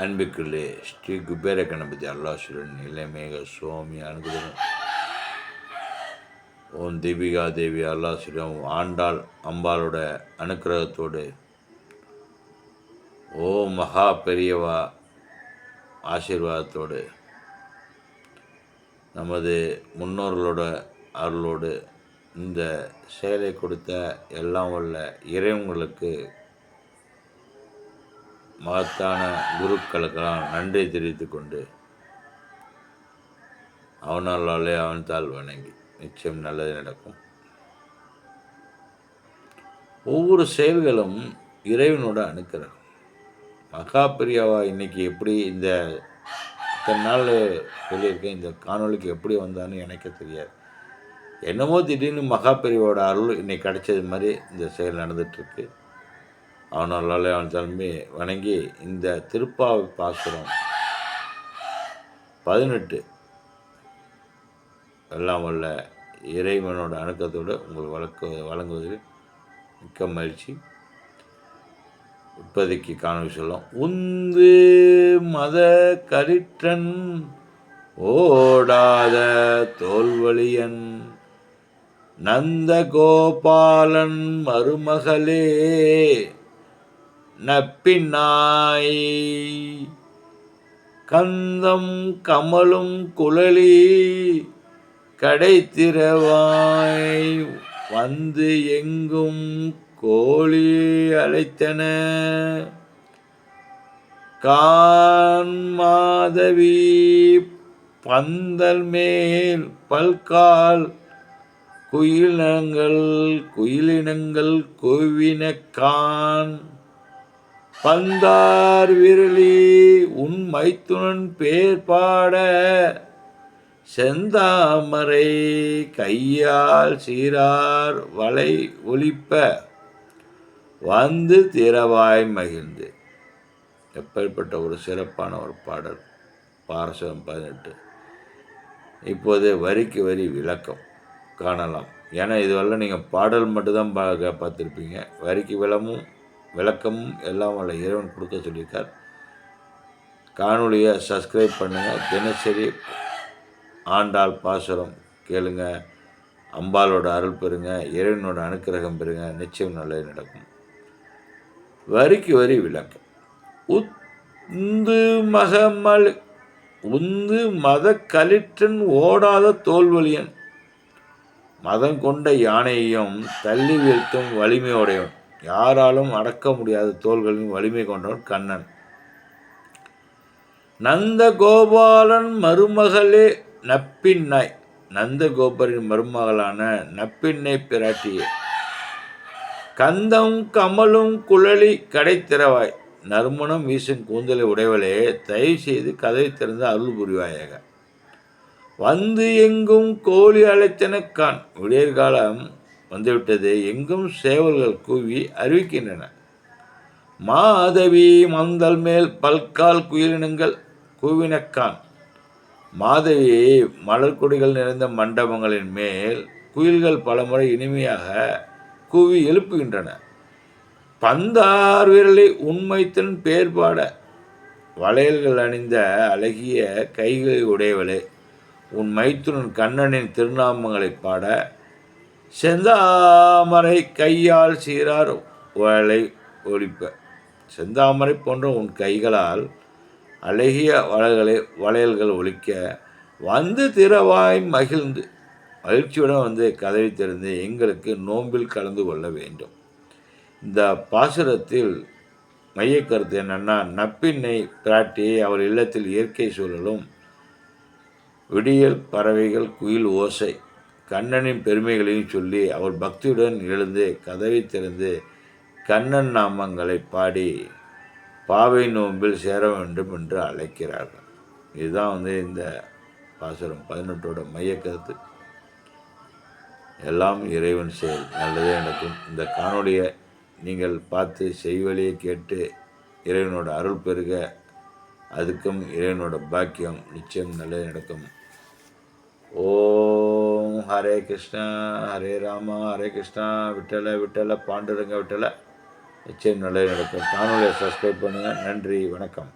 அன்பிற்குள்ளே ஸ்ரீ குபேர கணபதி அல்லாசுரன் இளமேக சுவாமி அனுகிரகம். ஓம் தீபிகா தேவி அல்லாசுரம் ஆண்டாள் அம்பாளோட அனுக்கிரகத்தோடு ஓ மகா பெரியவா ஆசீர்வாதத்தோடு நமது முன்னோர்களோட அருளோடு இந்த செயலை கொடுத்த எல்லாம் உள்ள இறைவங்களுக்கு மகத்தான குருக்களுக்கெல்லாம் நன்றி தெரிவித்து கொண்டு அவனாலே அவன் தாள் வணங்கி நிச்சயம் நல்லது நடக்கும். ஒவ்வொரு செயல்களும் இறைவனோட அனுக்கிறார் மகா பிரியாவா இன்னைக்கு எப்படி இந்த இத்தனை நாள் சொல்லியிருக்கேன் இந்த காணொளிக்கு எப்படி வந்தான்னு எனக்கு தெரியாது. என்னமோ திடீர்னு மகா பிரிவோட அருள் இன்னைக்கு கிடைச்சது மாதிரி இந்த செயல் நடந்துகிட்ருக்கு அவனால் அவன் தலைமை வணங்கி இந்த திருப்பாவை பாசுரம் பதினெட்டு. எல்லாம் வல்ல இறைவனோட அணுக்கத்தோடு உங்கள் வழக்கு வழங்குவதில் மிக்க மகிழ்ச்சி. இப்போதைக்கு காணொலி சொல்லும். உந்து மத கரிற்றன் ஓடாத தோல்வழியன் நந்த கோபாலன் மருமகளே. நப்பின்னாய் கந்தம் கமலும் குழலி கடைத்திரவாய் வந்து எங்கும் கோழி அழைத்தன கான் மாதவி பந்தல் மேல் பல்கால் குயிலினங்கள் குயிலினங்கள் கோவின கான். பந்தார் விரலி உன் மைத்துனன் பேர் பாட செந்தாமரை கையால் சீரார் வலை ஒலிப்ப. வந்து திறவாய் மகிழ்ந்து. எப்பேற்பட்ட ஒரு சிறப்பான ஒரு பாடல். பாரசம் பதினெட்டு. இப்போது வரிக்கு வரி விளக்கம். காணலாம். ஏன்னா இதுவெல்லாம் நீங்கள் பாடல் மட்டும்தான் பா பார்த்துருப்பீங்க. வரிக்கு விளமும் விளக்கமும் எல்லாம் வல்ல இறைவன் கொடுக்க சொல்லியிருக்கார். காணொலியை சப்ஸ்கிரைப் பண்ணுங்கள் தினசரி ஆண்டாள் பாசுரம் கேளுங்க. அம்பாலோட அருள் பெறுங்க. இறைவனோட அனுக்கிரகம் பெறுங்க. நிச்சயம் நல்லது நடக்கும். வரிக்கு வரி விளக்கம் உந்து மகமல் உந்து மத கலிற்றன் ஓடாத தோல்வலியன் மதம் கொண்ட யானையையும் தள்ளி வீழ்த்தும் வலிமையோடையவன். யாராலும் அடக்க முடியாத தோள்களின் வலிமை கொண்டவன் கண்ணன். நந்த கோபாலன் மருமகளே நப்பின்னாய் நந்தகோபரின் மருமகளான நப்பின்னை பிராட்டியே. கந்தம் கமலும் குழலி கடைத்திறவாய். நறுமணம் வீசும் கூந்தலை உடையவளே தயவு செய்து கதை திறந்து அருள் புரிவாயாக. வந்து எங்கும் கோழி அழைத்தனக்கான் விடியற்காலம் வந்துவிட்டது எங்கும் சேவல்கள் கூவி அறிவிக்கின்றன. மாதவி மந்தல் மேல் பல்கால் குயிலினங்கள் கூவினக்கான் மாதவி மலர்கொடிகள் நிறைந்த மண்டபங்களின் மேல் குயில்கள் பலமுறை இனிமையாக கூவி எழுப்புகின்றன. பந்தார் விரலை உண்மைத்தன் பேர்பாட வளையல்கள் அணிந்த அழகிய கைகளை உடையவளே உன் மைத்துனன் கண்ணனின் திருநாமங்களை பாட செந்தாமரை கையால் சீரார் வளை ஒழிப்ப. செந்தாமரை போன்ற உன் கைகளால் அழகிய வளைகளை வளையல்கள் ஒழிக்க வந்து திறவாய் மகிழ்ந்து மகிழ்ச்சியுடன் வந்து கதவை திறந்து எங்களுக்கு நோம்பில் கலந்து கொள்ள வேண்டும். இந்த பாசுரத்தில் மையக்கருத்து என்னென்னா நப்பின்னை பிராட்டி அவர் இல்லத்தில் இயற்கை சூழலும் விடியல் பறவைகள் குயில் ஓசை கண்ணனின் பெருமைகளையும் சொல்லி அவர் பக்தியுடன் எழுந்து கதவை திறந்து கண்ணன் நாமங்களை பாடி பாவை நோன்பில் சேர வேண்டும் என்று அழைக்கிறார்கள். இதுதான் வந்து இந்த பாசுரம் பதினெட்டோட மையக்கருத்து எல்லாம் இறைவன் செயல். நல்லதே நடக்கும். இந்த காணொலியை நீங்கள் பார்த்து செய்வழியை கேட்டு இறைவனோட அருள் பெருக அதுக்கும் இறைவனோட பாக்கியம் நிச்சயம் நல்லது நடக்கும். ஓ ஹரே கிருஷ்ணா ஹரே ராமா ஹரே கிருஷ்ணா. விட்டலை விட்டல பாண்டுரங்க விட்டலை. நிச்சயம் நல்லது நடக்கும். காணொலியை சப்ஸ்கிரைப் பண்ணுங்கள் நன்றி வணக்கம்.